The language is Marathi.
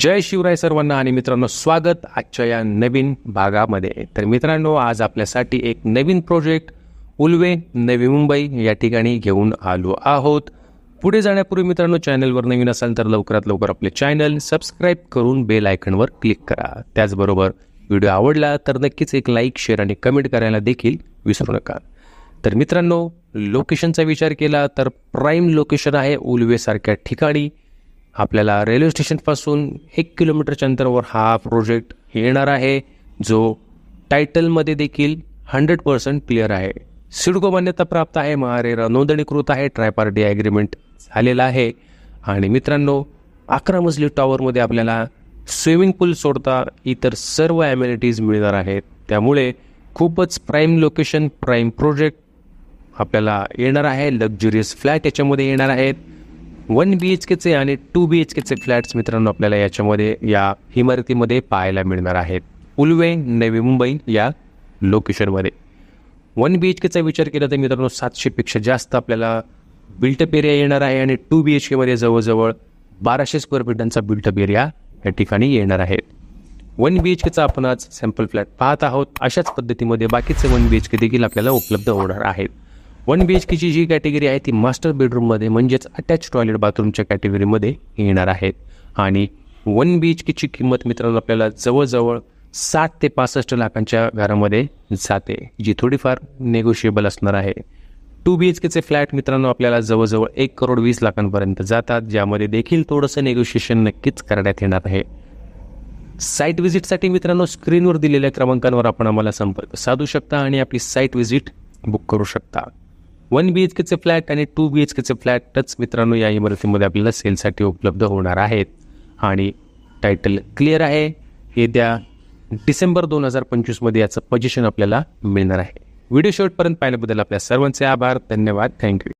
जय शिवराय सर्वांना आणि मित्रांनो स्वागत आजच्या या नवीन भागामध्ये. तर मित्रांनो आज आपल्यासाठी एक नवीन प्रोजेक्ट उल्वे नवी मुंबई या ठिकाणी घेऊन आलो आहोत. पुढे जाण्यापूर्वी मित्रांनो चॅनलवर नवीन असाल तर लवकरात लवकर आपले चॅनल सबस्क्राईब करून बेल आयकनवर क्लिक करा. त्याचबरोबर व्हिडिओ आवडला तर नक्कीच एक लाईक शेअर आणि कमेंट करायला देखील विसरू नका. तर मित्रांनो लोकेशनचा विचार केला तर प्राईम लोकेशन आहे उल्वेसारख्या ठिकाणी. आपल्याला रेल्वे स्टेशनपासून एक किलोमीटरच्या अंतरावर हा प्रोजेक्ट येणार आहे जो टायटलमध्ये देखील हंड्रेड पर्सेंट क्लिअर आहे. सिडको मान्यता प्राप्त आहे महारेरा. नोंदणीकृत आहे ट्रायपार्टी ॲग्रीमेंट झालेला आहे. आणि मित्रांनो अकरा मजली टॉवरमध्ये आपल्याला स्विमिंग पूल सोडता इतर सर्व ॲम्युनिटीज मिळणार आहेत. त्यामुळे खूपच प्राईम लोकेशन प्राईम प्रोजेक्ट आपल्याला येणार आहे. लक्झुरियस फ्लॅट याच्यामध्ये येणार आहेत. वन बी एच केचे आणि टू बी एच केचे फ्लॅट्स मित्रांनो आपल्याला याच्यामध्ये या इमारतीमध्ये पाहायला मिळणार आहेत. उल्वे नवी मुंबई या लोकेशनमध्ये वन बी एच केचा विचार केला तर मित्रांनो सातशेपेक्षा जास्त आपल्याला बिल्टअप एरिया येणार आहे आणि टू बी एच केमध्ये जवळजवळ बाराशे स्क्वेअर फीटांचा बिल्टअप एरिया या ठिकाणी येणार आहे वन बी एच केचा आपण आज सॅम्पल फ्लॅट पाहत आहोत. अशाच पद्धतीमध्ये बाकीचे वन बी एच के देखील आपल्याला उपलब्ध होणार आहेत. वन बी एच केची जी कॅटेगरी आहे ती मास्टर बेडरूममध्ये म्हणजेच अटॅच टॉयलेट बाथरूमच्या कॅटेगरीमध्ये येणार आहेत आणि वन बी एच केची किंमत मित्रांनो आपल्याला जवळजवळ साठ ते पासष्ट लाखांच्या घरामध्ये जाते जी थोडीफार नेगोशिएबल असणार आहे. टू बी एच केचे फ्लॅट मित्रांनो आपल्याला जवळजवळ एक करोड वीस लाखांपर्यंत जातात ज्यामध्ये देखील थोडंसं नेगोशिएशन नक्कीच करण्यात येणार आहे. साईट व्हिजिटसाठी मित्रांनो स्क्रीनवर दिलेल्या क्रमांकांवर आपण आम्हाला संपर्क साधू शकता आणि आपली साईट व्हिजिट बुक करू शकता. वन बी एच केचे फ्लॅट आणि टू बी एच केचे फ्लॅटच मित्रांनो या इमारतीमध्ये आपल्याला सेलसाठी उपलब्ध होणार आहेत. आणि टायटल क्लिअर आहे. येत्या डिसेंबर दोन हजार पंचवीसमध्ये याचं पोजिशन आपल्याला मिळणार आहे. व्हिडिओ शेवटपर्यंत पाहिल्याबद्दल आपल्या सर्वांचे आभार. धन्यवाद. थँक्यू